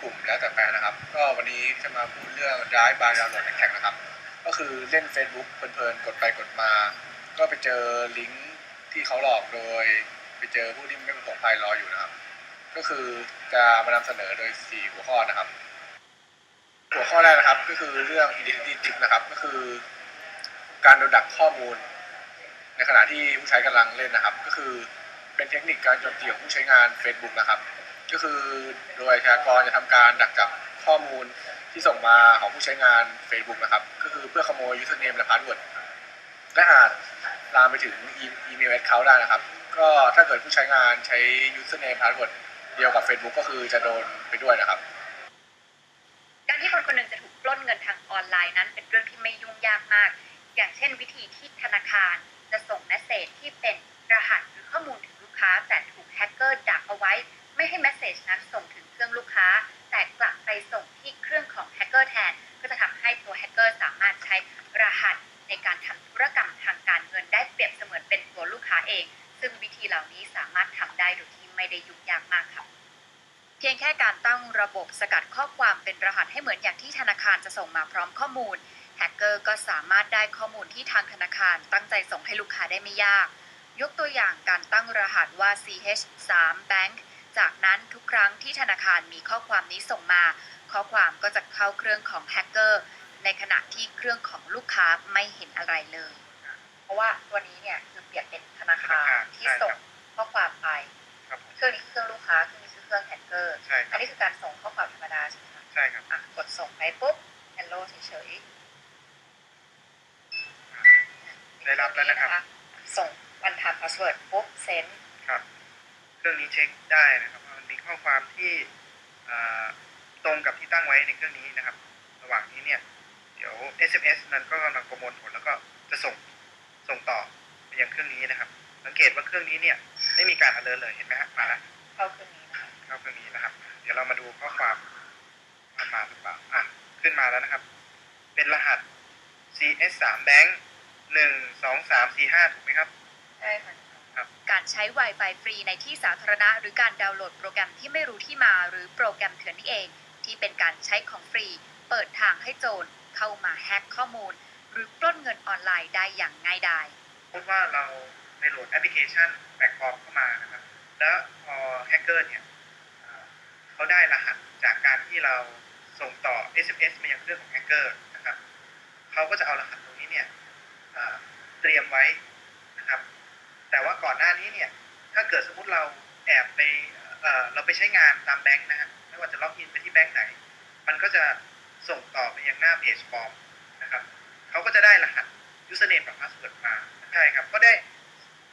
กลุ่มแล้วแต่แฟนนะครับ ก็วันนี้จะมาพูดเรื่อง Drive by Download and Tag นะครับ ก็คือเล่น Facebook เพลินๆ กดไปกดมา ก็ไปเจอลิงก์ที่เขาหลอกโดย ไปเจอผู้ที่ไม่ประสงค์ภัยรออยู่นะครับ ก็คือจะมานำเสนอโดย 4 หัวข้อนะครับ หัวข้อแรกนะครับก็คือเรื่อง identity theft นะครับ ก็คือ การโดนดักข้อมูล ในขณะที่ผู้ใช้กำลังเล่นนะครับ ก็คือเป็นเทคนิคการโจมตีของผู้ใช้งาน Facebook นะครับ ก็คือโดยอาชญากรจะทำการดักจับข้อมูลที่ส่งมาของผู้ใช้งาน Facebook นะครับ ก็คือเพื่อขโมย username และ password และอาจลามไปถึงอีเมล account ได้นะครับ ก็ถ้าเกิดผู้ใช้งานใช้ username password เดียวกับ Facebook ก็คือจะโดนไปด้วยนะครับ การที่คนคนหนึ่งจะถูกปล้นเงินทางออนไลน์นั้น เป็นเรื่องที่ไม่ยุ่งยากมาก อย่างเช่นวิธีที่ธนาคารจะส่งเมสเซจ เพียงแค่การตั้งระบบสกัดข้อความเป็นรหัสให้เหมือนอย่างที่ธนาคารจะส่งมาพร้อมข้อมูล แฮกเกอร์ก็สามารถได้ข้อมูลที่ทางธนาคารตั้งใจส่งให้ลูกค้าได้ไม่ยาก ยกตัวอย่างการตั้งรหัสว่า CH3 Bank จากนั้นทุกครั้งที่ธนาคารมีข้อความนี้ส่งมา ข้อความก็จะเข้าเครื่องของแฮกเกอร์ในขณะที่เครื่องของลูกค้าไม่เห็นอะไรเลย เพราะว่าตัวนี้เนี่ยคือเปรียบเป็นธนาคารที่ส่งข้อความไปครับผมเครื่องนี้คือเครื่องลูกค้าเครื่องนี้คือ เครื่องแฮกเกอร์ ใช่คอัรันบนี้คือการส่งข้อความธรรมดาใช่ไหมคะใช่ครับอะกดส่งไปปุ๊บ hello เฉยๆได้รับแล้วนะครับส่งวันทำพาสเวิร์ดปุ๊บเซนครับเครื่องนี้เช็คได้นะครับว่ามันมีข้อความที่อ่าตรงกับที่ตั้งไว้ในเครื่องนี้นะครับ ระหว่างนี้เนี่ย เดี๋ยว SMS นั้นก็กำลังประมวลผลแล้วก็จะส่งส่งต่อไปยังเครื่องนี้นะครับ สังเกตว่าเครื่องนี้เนี่ยไม่มีการ alert เลยเห็นไหมฮะมาแล้วเข้าเครื่องนี้ แล้วนะครับ เป็นรหัส CS3 Bank หนึ่งสองสามสี่ห้าถูกไหมครับ ใช่ค่ะครับ การใช้ Wi-Fi ฟรีในที่สาธารณะ หรือการดาวน์โหลดโปรแกรมที่ไม่รู้ที่มาหรือโปรแกรมเถื่อนนี่เอง ที่เป็นการใช้ของฟรี เปิดทางให้โจรเข้ามาแฮ็กข้อมูล หรือปล้นเงินออนไลน์ได้อย่างง่ายดายพบว่าเราไปโหลดแอปพลิเคชันแปลกปลอมเข้ามานะครับ แล้วพอแฮกเกอร์เนี่ยเอ่อเขาได้รหัสจากการที่เรา ส่งต่อ SMS มายังเครื่องของแฮกเกอร์นะครับเขาก็จะเอารหัสตรงนี้เนี่ยเตรียมไว้นะครับ แต่ว่าก่อนหน้านี้เนี่ยถ้าเกิดสมมุติเราแอบไปเราไปใช้งานตามแบงค์นะฮะไม่ว่าจะล็อกอินไปที่แบงค์ไหน มันก็จะส่งต่อไปยังหน้าเพจฟอร์มนะครับเขาก็จะได้รหัส username กับ password มาใช่ครับ ก็ได้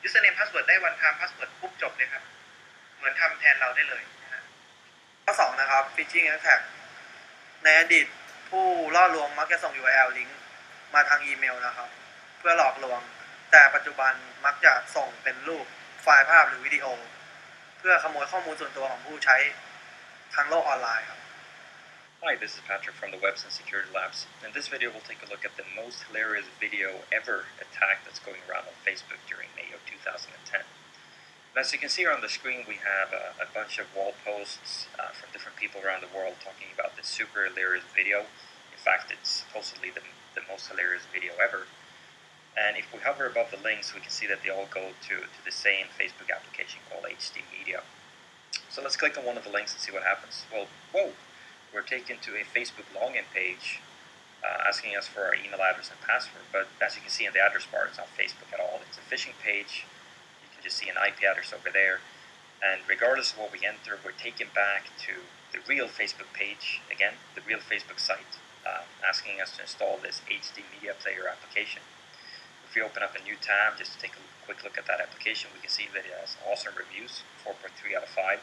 username password ได้ one time password ปุ๊บจบเลยครับ เหมือนทำแทนเราได้เลยนะฮะข้อสองนะครับ phishing attack ในอดีตผู้ล่อลวงมักจะส่ง URL ลิงก์มาทางอีเมลนะครับ เพื่อหลอกลวง แต่ปัจจุบันมักจะส่งเป็นรูปไฟล์ภาพหรือวิดีโอ เพื่อขโมยข้อมูลส่วนตัวของผู้ใช้ทางโลกออนไลน์ครับ Hi, this is Patrick from the Webs and Security Labs. In this video, we'll take a look at the most hilarious video ever attack that's going around on Facebook during May of 2010. As you can see here on the screen, we have a, a bunch of wall posts uh, from different people around the world talking about this super hilarious video. In fact, it's supposedly the, the most hilarious video ever. And if we hover above the links, we can see that they all go to, to the same Facebook application called HD Media. So let's click on one of the links and see what happens. Well, whoa! we're taken to a Facebook login page uh, asking us for our email address and password. But as you can see in the address bar, it's not Facebook at all. It's a phishing page. See an IP address over there. And regardless of what we enter, we're taken back to the real Facebook page, again, the real Facebook site, uh, asking us to install this HD Media Player application. If we open up a new tab just to take a quick look at that application, we can see that it has awesome reviews 4.3 out of 5.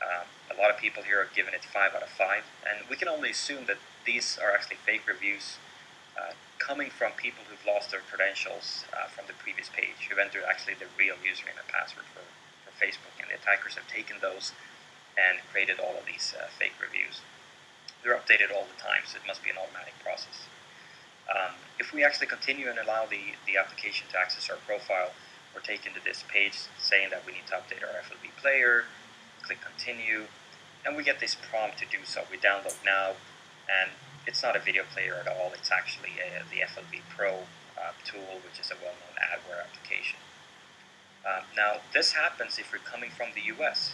Um, a lot of people here have given it 5 out of 5, and we can only assume that these are actually fake reviews uh, coming from people who've lost their credentials uh, from the previous page, who've entered actually the real username and password for, for Facebook, and the attackers have taken those and created all of these uh, fake reviews. They're updated all the time, so it must be an automatic process. Um, if we actually continue and allow the, the application to access our profile, we're taken to this page saying that we need to update our FLB player, click continue, and we get this prompt to do so. We download now, and it's not a video player at all. It's actually a, the FLV Pro uh, tool, which is a well-known adware application. Um, now, this happens if we're coming from the US.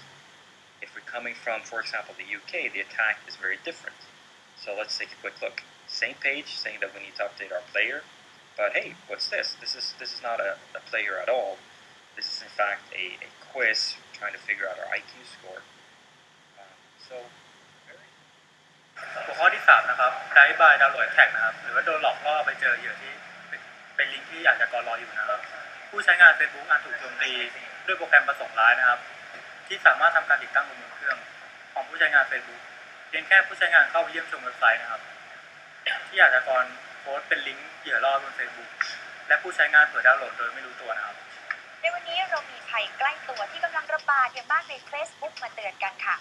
If we're coming from, for example, the UK, the attack is very different. So let's take a quick look. Same page saying that we need to update our player, but hey, what's this? This is this is not a, a player at all. This is in fact a, a quiz trying to figure out our IQ score. Um, so, หัวข้อที่3นะครับไดบายดาวโหลดแท็กนะครับ หรือว่าโดนหลอกล่อไปเจอเหยื่อที่เป็นลิงก์ที่อยากจะกอรออยู่นะครับ ผู้ใช้งาน Facebook อาจถูกโจมตีด้วยโปรแกรมประสงค์ร้ายนะครับ ที่สามารถทำการติดตั้งบนมือเครื่อง ของผู้ใช้งาน Facebook เพียงแค่ผู้ใช้งานเข้าไปเยี่ยมชมเว็บไซต์นะครับ ที่อยากจะกรโพสต์เป็นลิงก์เหยื่อล่อบน Facebook และผู้ใช้งานเผยดาวน์โหลดโดยไม่รู้ตัวนะครับ ในวันนี้เรามีภัยใกล้ตัวที่กำลังระบาดอย่างมากใน Facebook มาเตือนกันค่ะ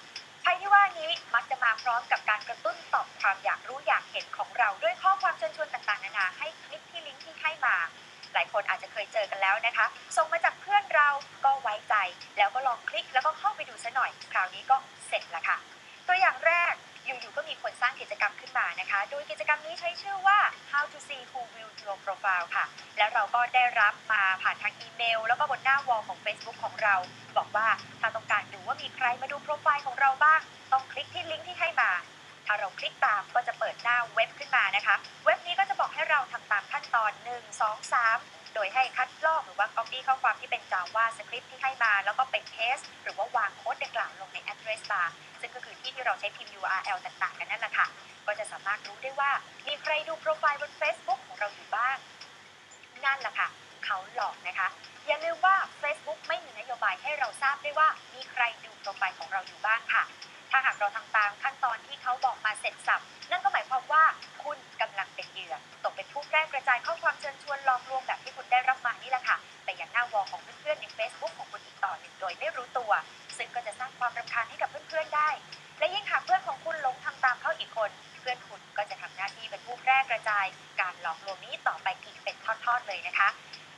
ภัยที่ว่านี้มักจะมาพร้อมกับการกระตุ้นตอบความอยากรู้อยากเห็นของเราด้วยข้อความเชิญชวนต่างๆนานาให้คลิกที่ลิงก์ที่ให้มา หลายคนอาจจะเคยเจอกันแล้วนะคะ ส่งมาจากเพื่อนเราก็ไว้ใจ แล้วก็ลองคลิกแล้วก็เข้าไปดูซะหน่อย คราวนี้ก็เสร็จละค่ะ ตัวอย่างแรกอยู่ๆก็มีคนสร้างกิจกรรมขึ้นมานะคะ โดยกิจกรรมนี้ใช้ชื่อว่า how to see who View your profile ค่ะ แล้วเราก็ได้รับมาผ่านทางอีเมล แล้วก็บนหน้าวอลของ Facebook ของเรา บอกว่าถ้าต้อง ว่ามีใครมาดูโปรไฟล์ของเราบ้าง ต้องคลิกที่ลิงก์ที่ให้มา ถ้าเราคลิกตามก็จะเปิดหน้าเว็บขึ้นมานะคะ เว็บนี้ก็จะบอกให้เราทำตามขั้นตอน 1 2 3 โดยให้คัดลอกหรือว่า copy ข้อความที่เป็น Java script ที่ให้มา แล้วก็ไป paste หรือว่าวางโค้ดดังกล่าวลงใน address bar ซึ่งก็คือที่ที่เราใช้พิมพ์ URL ต่างๆ กันนั่นแหละค่ะ ก็จะสามารถรู้ได้ว่ามีใครดูโปรไฟล์บน Facebook ของเราอยู่บ้าง นั่นแหละค่ะ เขาหลอกนะคะ อย่าลืมว่า Facebook ไม่มีนโยบายให้เราทราบได้ว่ามีใครดูโปรไฟล์ของเราอยู่บ้างค่ะ ถ้าหากเราทำตามขั้นตอนที่เขาบอกมาเสร็จสับ นั่นก็หมายความว่าคุณกำลังเป็นเหยื่อตกเป็นผู้แพร่กระจายข้อความเชิญชวนหลอกลวงแบบที่คุณได้รับมานี่แหละค่ะไปยังหน้าวอลของเพื่อนๆใน Facebook ของคุณอีกต่อหนึ่งโดยไม่รู้ตัว ซึ่งก็จะสร้างความรำคาญให้กับเพื่อนๆได้ และยิ่งหากเพื่อนของคุณหลงทำตามเขาอีกคน เพื่อนคุณก็จะทำหน้าที่เป็นผู้แพร่กระจาย การหลอกลวงนี้ต่อไปอีกเป็นทอดๆเลยนะคะ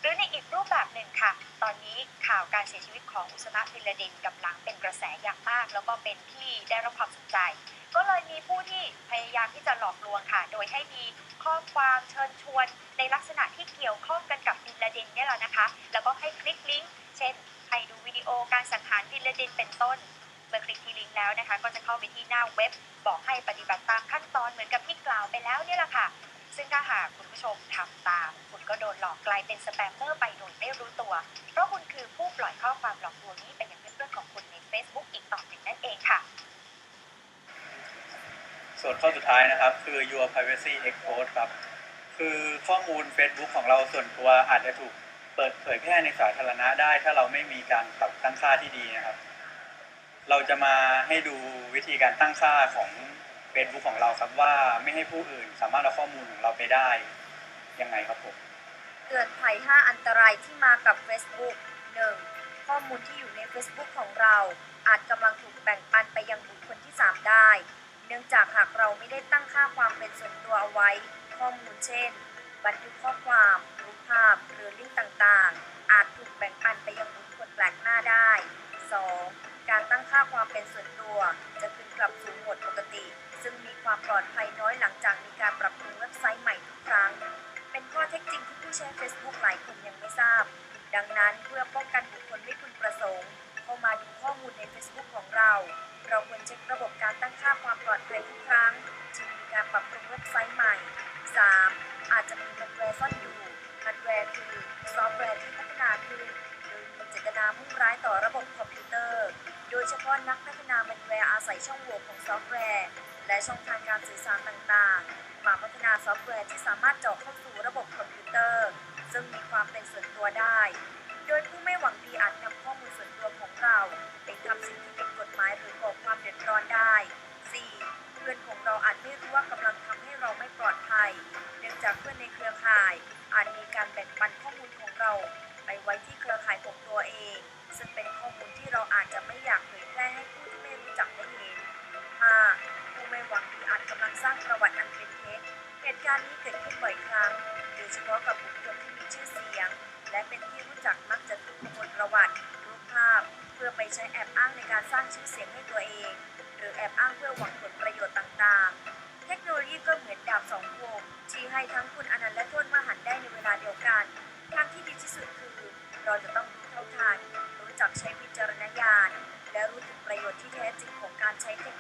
รือในอีกรูปแบบหนึ่งค่ะ ตอนนี้ข่าวการเสียชีวิตของอุสมาบินลาเดนกำลังเป็นกระแสอย่างมาก แล้วก็เป็นที่ได้รับความสนใจ ก็เลยมีผู้ที่พยายามที่จะหลอกลวงค่ะ โดยให้มีข้อความเชิญชวนในลักษณะที่เกี่ยวข้องกันกับบินลาเดนเนี่ยแหละนะคะ แล้วก็ให้คลิกลิงก์เช่นให้ดูวิดีโอการสังหารบินลาเดนเป็นต้นเมื่อคลิกที่ลิงก์แล้วนะคะ ก็จะเข้าไปที่หน้าเว็บ บอกให้ปฏิบัติตามขั้นตอนเหมือนกับที่กล่าวไปแล้วเนี่ยแหละค่ะ ซึ่งถ้าหากคุณผู้ชมทำตาม คุณก็โดนหลอกกลายเป็นสแปมเมอร์ไปโดยไม่รู้ตัว เพราะคุณคือผู้ปล่อยข้อความหลอกลวงนี้ไปยังเพื่อนๆของคุณใน Facebook อีกต่อหนึ่งนั่นเองค่ะ ส่วนข้อสุดท้ายนะครับ คือ your privacy expose ครับ คือข้อมูล Facebook ของเราส่วนตัวอาจจะถูกเปิดเผยแพร่ในสาธารณะได้ ถ้าเราไม่มีการปรับตั้งค่าที่ดีนะครับ เราจะมาให้ดูวิธีการตั้งค่าของ Facebook ของเราครับว่าไม่ให้ผู้อื่นสามารถเอาข้อมูลของเราไปได้ยังไงครับผมเตือนภัย 5 อันตรายที่มากับ Facebook 1. ข้อมูลที่อยู่ใน Facebook ของเรา อาจกำลังถูกแบ่งปันไปยังบุคคลที่ 3 ได้ เนื่องจากหากเราไม่ได้ตั้งค่าความเป็นส่วนตัวเอาไว้ ข้อมูลเช่น บันทึกข้อความรูปภาพหรือลิงก์ต่างๆ อาจถูกแบ่งปันไปยังบุคคลแปลกหน้าได้ 2. การตั้งค่าความเป็นส่วนตัว จะขึ้นกลับสู่โหมดปกติ ซึ่งมีความปลอดภัยน้อยหลังจากมีการปรับปรุงเว็บไซต์ใหม่ทุกครั้ง เป็นข้อเท็จจริงที่ผู้ใช้ Facebook หลายคนยังไม่ทราบ ดังนั้นเพื่อป้องกันบุคคลไม่พึงประสงค์เข้ามาดูข้อมูลใน Facebook ของเรา เราควรเช็คระบบการตั้งค่าความปลอดภัยทุกครั้งที่มีการปรับปรุงเว็บไซต์ใหม่ 3. อาจจะมีฮาร์ดแวร์ซ่อนอยู่ฮาร์ดแวร์คือซอฟต์แวร์ที่พัฒนาขึ้นโดยมีเจตนามุ่งร้ายต่อระบบคอมพิวเตอร์ โดยเฉพาะนักพัฒนามันแวร์อาศัยช่องโหว่ของซอฟต์แวร์ และช่องทางการสื่อสารต่างๆ มาพัฒนาซอฟต์แวร์ที่สามารถเจาะเข้าสู่ระบบคอมพิวเตอร์ ซึ่งมีความเป็นส่วนตัวได้ โดยผู้ไม่หวังดีอาจนำข้อมูลส่วนตัวของเราไปทำสิ่งที่ผิดกฎหมายหรือก่อความเดือดร้อนได้ 4. เพื่อนของเราอาจไม่รู้ว่ากำลังทำ ใช้แอบอ้างในการสร้างชื่อเสียงให้ตัวเอง หรือแอบอ้างเพื่อหวังผลประโยชน์ต่างๆ เทคโนโลยีก็เหมือนดาบสองคมชี้ให้ทั้งคุณอนันต์และโทษมาหันได้ในเวลาเดียวกัน ทางที่ดีที่สุดคือ เราจะต้องรู้เท่าทัน รู้จักใช้วิจารณญาณ และรู้ถึงประโยชน์ที่แท้จริงของการใช้เทค